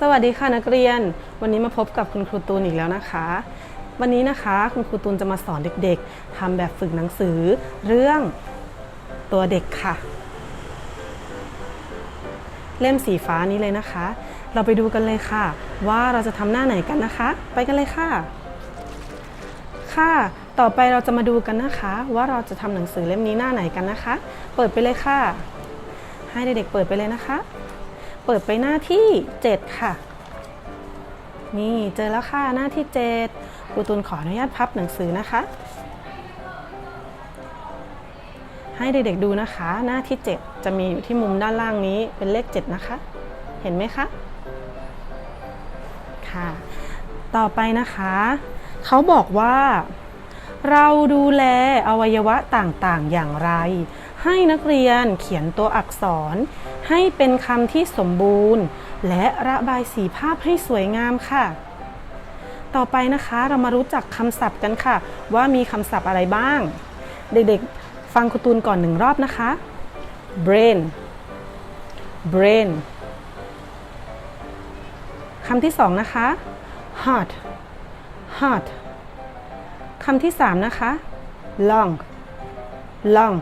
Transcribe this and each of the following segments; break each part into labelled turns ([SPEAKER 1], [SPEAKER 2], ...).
[SPEAKER 1] สวัสดีค่ะนักเรียน วันนี้มาพบกับคุณครูตูนอีกแล้วนะคะ วันนี้นะคะคุณครูตูนจะมาสอนเด็กๆทำแบบฝึกหนังสือ เรื่องตัวเด็กค่ะ เล่มสีฟ้านี้เลยนะคะ เราไปดูกันเลยค่ะ ว่าเราจะทำหน้าไหนกันนะคะ ไปกันเลยค่ะ ค่ะ ต่อไปเราจะมาดูกันนะคะ ว่าเราจะทำหนังสือเล่มนี้หน้าไหนกันนะคะ เปิดไปเลยค่ะ ให้เด็กๆเปิดไปเลยนะคะ เปิดไปหน้าที่ 7 ค่ะ นี่เจอแล้วค่ะหน้าที่7ครูตูนขออนุญาตพับหนังสือนะคะ ให้เด็กๆดูนะคะ หน้าที่ 7 จะมีอยู่ที่มุมด้านล่างนี้เป็นเลข 7 นะคะ เห็นไหมคะ ค่ะ ต่อไปนะคะ เขาบอกว่าเราดูแลอวัยวะต่างๆ อย่างไร ให้นักเรียนเขียนตัวอักษร ให้เป็นคำที่สมบูรณ์ และระบายสีภาพให้สวยงามค่ะ ต่อไปนะคะเรามารู้จักคำศัพท์กันค่ะ ว่ามีคำศัพท์อะไรบ้าง เด็กๆ ฟังคุณตูนก่อนหนึ่งรอบนะคะ brain brain คำที่สองนะคะ heart heart คำที่สามนะคะ lung lung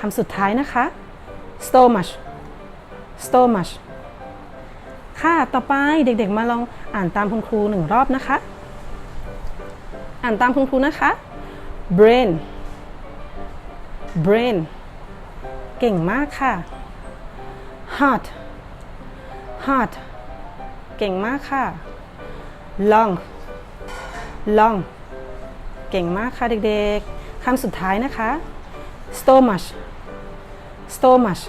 [SPEAKER 1] คำสุดท้ายนะคะ stomach stomach ค่ะ ต่อไปเด็กๆมาลองอ่านตามคุณครูหนึ่งรอบนะคะ อ่านตามคุณครูนะคะ brain brain เก่งมากค่ะ heart heart เก่งมากค่ะ lung lung เก่งมากค่ะเด็กๆ คำสุดท้ายนะคะ stomach stomach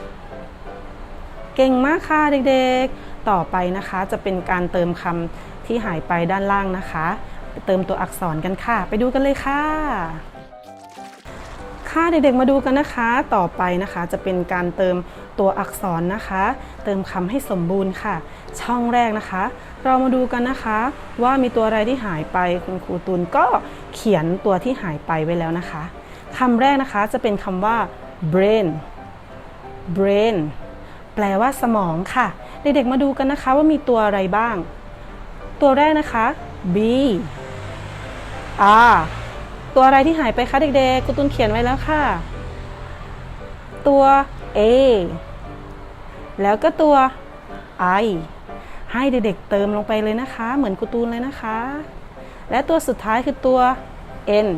[SPEAKER 1] เก่งมากค่ะเด็กๆ ต่อไปนะคะจะเป็นการเติมคำที่หายไปด้านล่างนะคะ เติมตัวอักษรกันค่ะ ไปดูกันเลยค่ะ ค่ะเด็กๆมาดูกันนะคะ ต่อไปนะคะจะเป็นการเติมตัวอักษรนะคะ เติมคำให้สมบูรณ์ค่ะ ช่องแรกนะคะ เรามาดูกันนะคะ ว่ามีตัวอะไรที่หายไปคุณครูตูนก็เขียนตัวที่หายไปไว้แล้วนะคะคำแรกนะคะจะเป็นคำว่า brain brain แปลว่าสมองค่ะ เด็กๆมาดูกันนะคะว่ามีตัวอะไรบ้าง ตัวแรกนะคะ B R ตัวอะไรที่หายไปคะเด็กๆคุตูนเขียนไว้แล้วค่ะ ตัว A แล้วก็ตัว I ให้เด็กๆเติมลงไปเลยนะคะ เหมือนกูตูนเลยนะคะ และตัวสุดท้ายคือตัว N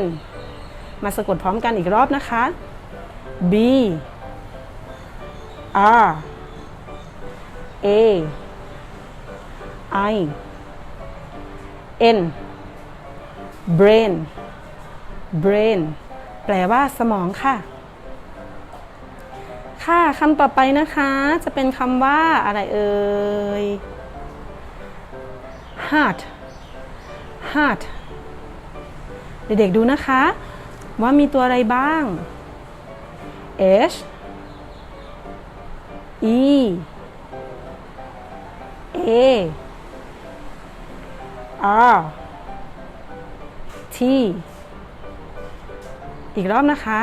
[SPEAKER 1] N มาสะกดพร้อมกันอีกรอบนะคะ B R A I N brain brain แปลว่าสมองค่ะ ค่ะคำต่อไปนะคะ จะเป็นคำว่าอะไรเอ่ย heart heart เด็กๆดูนะคะ ว่ามีตัวอะไรบ้าง H E A R T อีกรอบนะคะ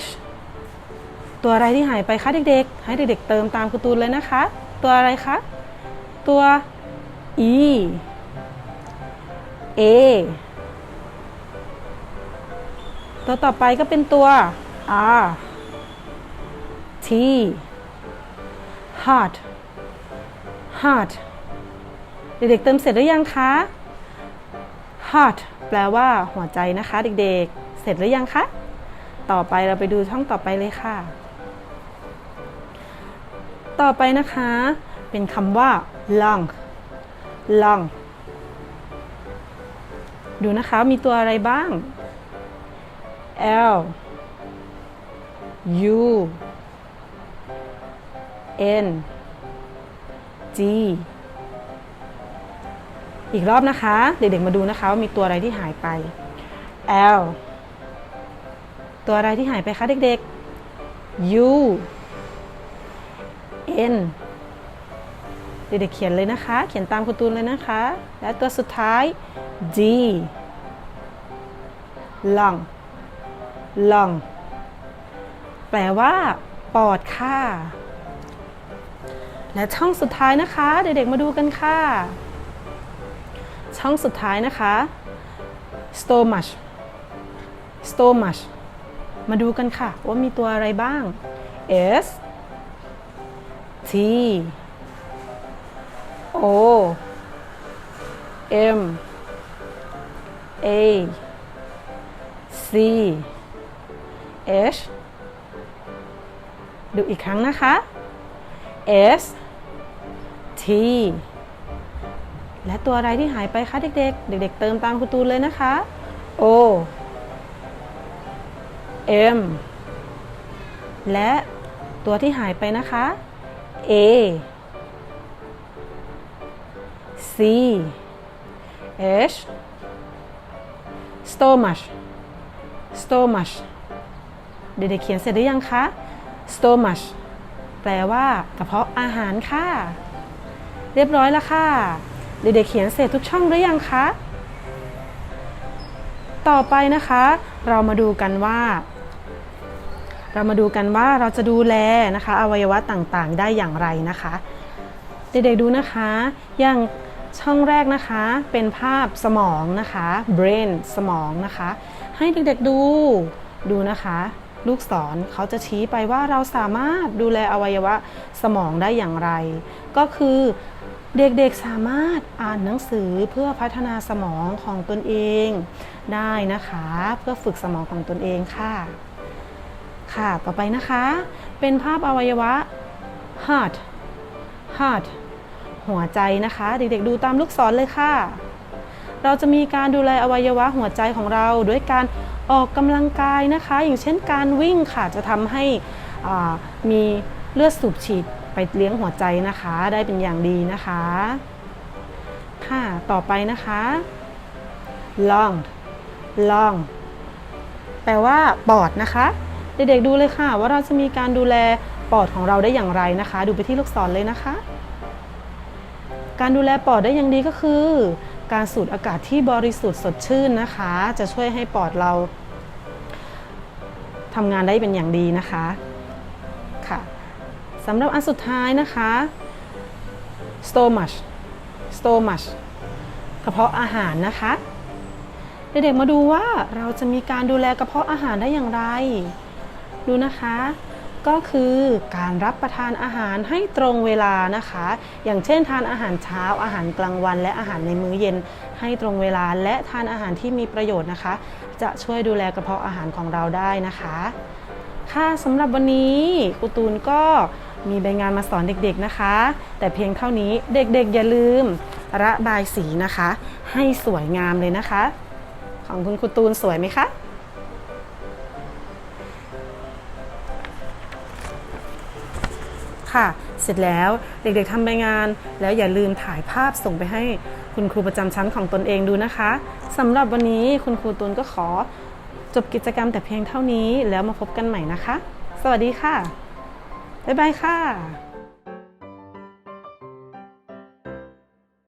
[SPEAKER 1] H ตัวอะไรที่หายไปคะเด็กๆ ให้เด็กๆเติมตามคุณตูนเลยนะคะ ตัวอะไรคะ ตัว E A ตัวต่อไปก็เป็นตัว R T heart heart เด็กๆเติมเสร็จหรือยังคะ heart แปลว่าหัวใจนะคะเด็กๆ เสร็จหรือยังคะ ต่อไปเราไปดูช่องต่อไปเลยค่ะ ต่อไปนะคะ เป็นคำว่า lung lung ดูนะคะมีตัวอะไรบ้าง L U N G อีกรอบนะคะ เด็กๆมาดูนะคะว่ามีตัวอะไรที่หายไป L ตัวอะไรที่หายไปคะเด็กๆ U N เด็กๆเขียนเลยนะคะ เขียนตามคุณตูนเลยนะคะ และตัวสุดท้าย D lung lung แปลว่าปอดค่ะ และช่องสุดท้ายนะคะ เด็กๆมาดูกันค่ะ ช่องสุดท้ายนะคะ stomach stomach มาดูกันค่ะ ว่ามีตัวอะไรบ้าง S T O M A C H ดูอีกครั้งนะคะ S T และตัวอะไรที่หายไปคะเด็ก ๆ เด็ก ๆ เติมตามคุณตูนเลยนะคะ O M และตัวที่หายไปนะคะ A C H stomach stomach เด็กๆเขียนเสร็จหรือยังคะ stomach แปลว่ากระเพาะอาหารค่ะ เรียบร้อยแล้วค่ะ เด็กๆเขียนเสร็จทุกช่องหรือยังคะ ต่อไปนะคะ เรามาดูกันว่า เรามาดูกันว่าเราจะดูแลนะคะ อวัยวะต่างๆ ได้อย่างไรนะคะ เด็กๆดูนะคะ อย่างช่องแรกนะคะเป็นภาพสมองนะคะ brain สมองนะคะ ให้เด็กๆดูดูนะคะ ลูกศรเขาจะชี้ไปว่าเราสามารถดูแลอวัยวะสมองได้อย่างไร ก็คือเด็กๆสามารถอ่านหนังสือเพื่อพัฒนาสมองของตนเองได้นะคะ เพื่อฝึกสมองของตนเองค่ะ ค่ะต่อไปนะคะ เป็นภาพอวัยวะ heart heart หัวใจนะคะ เด็กๆดูตามลูกศรเลยค่ะ เราจะมีการดูแลอวัยวะหัวใจของเราด้วยการ ออกกำลังกายนะคะ อย่างเช่นการวิ่งค่ะจะทำให้มีเลือดสูบฉีดไปเลี้ยงหัวใจนะคะ ได้เป็นอย่างดีนะคะค่ะต่อไปนะคะ lung lung แปลว่าปอดนะคะ เด็กๆดูเลยค่ะ ว่าเราจะมีการดูแลปอดของเราได้อย่างไรนะคะ ดูไปที่ลูกศรเลยนะคะ การดูแลปอดได้อย่างดีก็คือ การสูดอากาศที่บริสุทธิ์สดชื่นนะคะ จะช่วยให้ปอดเราทำงานได้เป็นอย่างดีนะคะค่ะสำหรับอันสุดท้ายนะคะ stomach stomach กระเพาะอาหารนะคะเด็กๆมาดูว่าเราจะมีการดูแลกระเพาะอาหารได้อย่างไร ดูนะคะ ก็คือการรับประทานอาหารให้ตรงเวลานะคะ อย่างเช่นทานอาหารเช้า อาหารกลางวัน และอาหารในมื้อเย็นให้ตรงเวลา และทานอาหารที่มีประโยชน์นะคะ จะช่วยดูแลกระเพาะอาหารของเราได้นะคะ ค่ะสำหรับวันนี้ครูตูนก็มีใบงานมาสอนเด็กๆนะคะ แต่เพียงเท่านี้เด็กๆอย่าลืมระบายสีนะคะ ให้สวยงามเลยนะคะ ของคุณครูตูนสวยไหมคะ ค่ะ เสร็จแล้วเด็กๆทำใบงาน แล้วอย่าลืมถ่ายภาพส่งไปให้คุณครูประจำชั้นของตนเองดูนะคะสำหรับวันนี้คุณครูตูนก็ขอ จบกิจกรรมแต่เพียงเท่านี้แล้วมาพบกันใหม่นะคะ สวัสดีค่ะ บ๊ายบายค่ะ